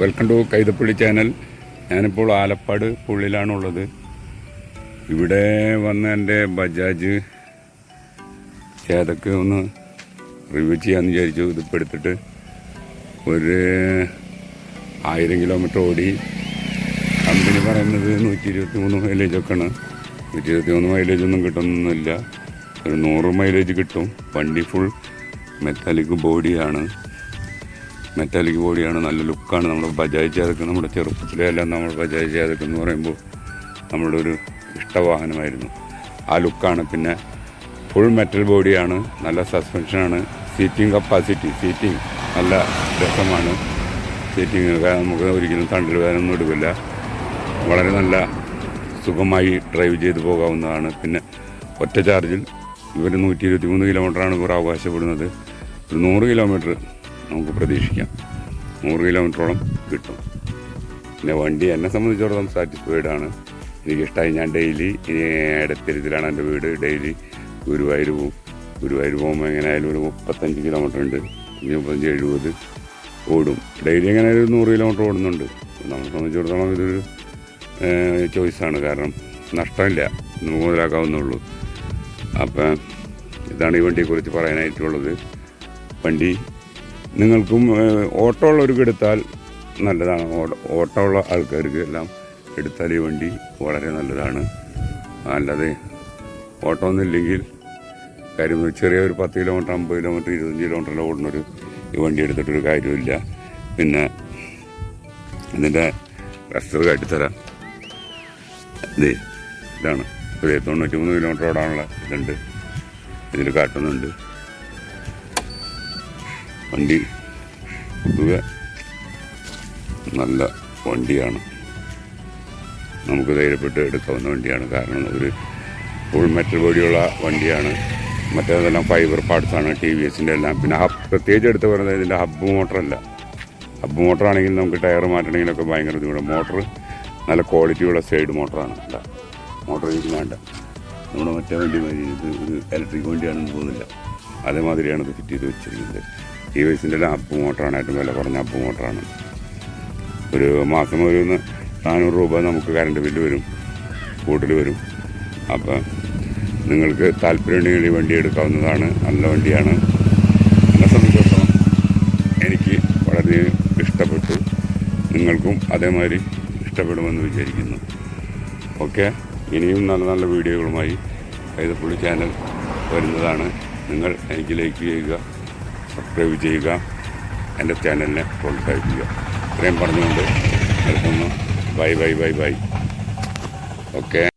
Welcome to Kaithappally channel. ഞാനിപ്പോൾ ആലപ്പാട് പുള്ളിലാണുള്ളത് ഇവിടെ വന്ന് എന്റെ ബജാജ് ഏതൊക്കെ ഒന്ന് റിവ്യൂ ചെയ്യാമെന്ന് വിചാരിച്ചു. ഇതിപ്പോൾ എടുത്തിട്ട് ഒരു ആയിരം കിലോമീറ്റർ ഓടി. കമ്പനി പറയുന്നത് നൂറ്റി ഇരുപത്തി മൂന്ന് മൈലേജൊക്കെയാണ് നൂറ്റി ഇരുപത്തി മൂന്ന് മൈലേജ് ഒന്നും കിട്ടുന്നൊന്നുമില്ല. ഒരു നൂറ് മൈലേജ് കിട്ടും. വണ്ടി ഫുൾ മെറ്റാലിക് ബോഡിയാണ് മെറ്റാലിക് ബോഡിയാണ് നല്ല ലുക്കാണ് നമ്മൾ ബജാജ് ചേതക്ക് നമ്മുടെ ചെറുപ്പത്തിലെ എല്ലാം നമ്മൾ ബജാജ് ചേതക്ക് എന്ന് പറയുമ്പോൾ നമ്മുടെ ഒരു ഇഷ്ടവാഹനമായിരുന്നു. ആ ലുക്കാണ് പിന്നെ ഫുൾ മെറ്റൽ ബോഡിയാണ് നല്ല സസ്പെൻഷനാണ് സീറ്റിംഗ് കപ്പാസിറ്റി സീറ്റിംഗ് നല്ല രസമാണ്. സീറ്റിംഗ് നമുക്ക് ഒരിക്കലും തണ്ടിൽ വേദനൊന്നും എടുക്കില്ല. വളരെ നല്ല സുഖമായി ഡ്രൈവ് ചെയ്ത് പോകാവുന്നതാണ്. പിന്നെ ഒറ്റ ചാർജിൽ ഇവർ നൂറ്റി ഇരുപത്തി മൂന്ന് കിലോമീറ്ററാണ് ഇവർ അവകാശപ്പെടുന്നത്. ഒരു നൂറ് കിലോമീറ്റർ നമുക്ക് പ്രതീക്ഷിക്കാം. നൂറ് കിലോമീറ്ററോളം കിട്ടും. പിന്നെ വണ്ടി എന്നെ സംബന്ധിച്ചിടത്തോളം സാറ്റിസ്ഫൈഡ് ആണ്. എനിക്കിഷ്ടമായി ഞാൻ ഡെയിലി ഇടത്തിരുത്തിലാണ് എന്റെ വീട്. ഡെയിലി ഗുരുവായൂർ പോവും. ഗുരുവായൂർ പോകുമ്പോൾ എങ്ങനെയായാലും ഒരു മുപ്പത്തഞ്ച് കിലോമീറ്റർ ഉണ്ട്. ഇനി മുപ്പത്തഞ്ച് എഴുപത് ഓടും. ഡെയിലി എങ്ങനെ ഒരു നൂറ് കിലോമീറ്റർ ഓടുന്നുണ്ട്? നമ്മളെ സംബന്ധിച്ചിടത്തോളം ഇതൊരു ചോയ്സാണ് കാരണം നഷ്ടമില്ല. നമുക്ക് മുതലാക്കാവുന്നുള്ളൂ അപ്പം ഇതാണ് ഈ വണ്ടിയെക്കുറിച്ച് പറയാനായിട്ടുള്ളത്. വണ്ടി നിങ്ങൾക്കും ഓട്ടോ ഉള്ളവർക്ക് എടുത്താൽ നല്ലതാണ് ഓട്ടോ ഉള്ള ആൾക്കാർക്ക് എല്ലാം എടുത്താൽ ഈ വണ്ടി വളരെ നല്ലതാണ്. അല്ലാതെ ഓട്ടോ ഒന്നുമില്ലെങ്കിൽ കാര്യം എന്ന് ചെറിയ ഒരു പത്ത് കിലോമീറ്റർ അമ്പത് കിലോമീറ്റർ ഇരുപത്തഞ്ച് കിലോമീറ്ററിൽ ഓടുന്നൊരു ഈ വണ്ടി എടുത്തിട്ടൊരു കാര്യമില്ല. പിന്നെ ഇതിന്റെ റസ്റ്റർ കാട്ടിത്തരാം ഇത് ഇതാണ്. ഒരു തൊണ്ണൂറ്റി മൂന്ന് കിലോമീറ്റർ ഓടാനുള്ള ഇതുണ്ട്. ഇതിൽ കാട്ടുന്നുണ്ട്. വണ്ടി പൊതുവെ നല്ല വണ്ടിയാണ്. നമുക്ക് ധൈര്യപ്പെട്ട് എടുക്കാവുന്ന വണ്ടിയാണ്. കാരണം ഒരു ഫുൾ മെറ്റൽ ബോഡിയുള്ള വണ്ടിയാണ്. മറ്റേതെല്ലാം ഫൈബർ പാർട്സാണ് ടി വി എസിന്റെ എല്ലാം. പിന്നെ ഹബ് പ്രത്യേകിച്ച് എടുത്ത് പറയുന്നത് ഇതിന്റെ ഹബ്ബ് മോട്ടറല്ല ഹബ്ബ് മോട്ടറാണെങ്കിൽ നമുക്ക് ടയർ മാറ്റണമെങ്കിലൊക്കെ ഭയങ്കര ബുദ്ധിമുട്ട് മോട്ടർ നല്ല ക്വാളിറ്റിയുള്ള സൈഡ് മോട്ടറാണ് അല്ല മോട്ടർ എനിക്ക് വേണ്ട നമ്മുടെ മറ്റേ വണ്ടി മാതിരി ഇത് ഒരു ഇലക്ട്രിക് വണ്ടിയാണെന്ന് തോന്നുന്നില്ല. അതേമാതിരിയാണ് ഇത് ഫിറ്റ് ചെയ്ത് വെച്ചിരിക്കുന്നത്. എസിന്റെ എല്ലാം അപ്പ് മോട്ടറാണ് ഏറ്റവും വില കുറഞ്ഞ അപ്പ് മോട്ടറാണ്. ഒരു മാസം ഒരു നാനൂറ് രൂപ നമുക്ക് കറണ്ട് ബില്ല് വരും കൂടുതൽ വരും. അപ്പം നിങ്ങൾക്ക് താല്പര്യമുണ്ടെങ്കിൽ ഈ വണ്ടി എടുക്കാവുന്നതാണ് നല്ല വണ്ടിയാണ്. എന്നെ സംബന്ധിച്ചിടത്തോളം എനിക്ക് വളരെ ഇഷ്ടപ്പെട്ടു. നിങ്ങൾക്കും അതേമാതിരി ഇഷ്ടപ്പെടുമെന്ന് വിചാരിക്കുന്നു. ഓക്കെ? ഇനിയും നല്ല നല്ല വീഡിയോകളുമായി കൈതപ്പുള്ളി ചാനൽ വരുന്നതാണ്. നിങ്ങൾ എനിക്ക് ലൈക്ക് ചെയ്യുക സബ്സ്ക്രൈബ് ചെയ്യുക എന്റെ ചാനലിനെ പ്രോത്സാഹിപ്പിക്കുക ഇത്രയും പറഞ്ഞുകൊണ്ട് നിർത്തുന്നു. Bye bye bye bye okay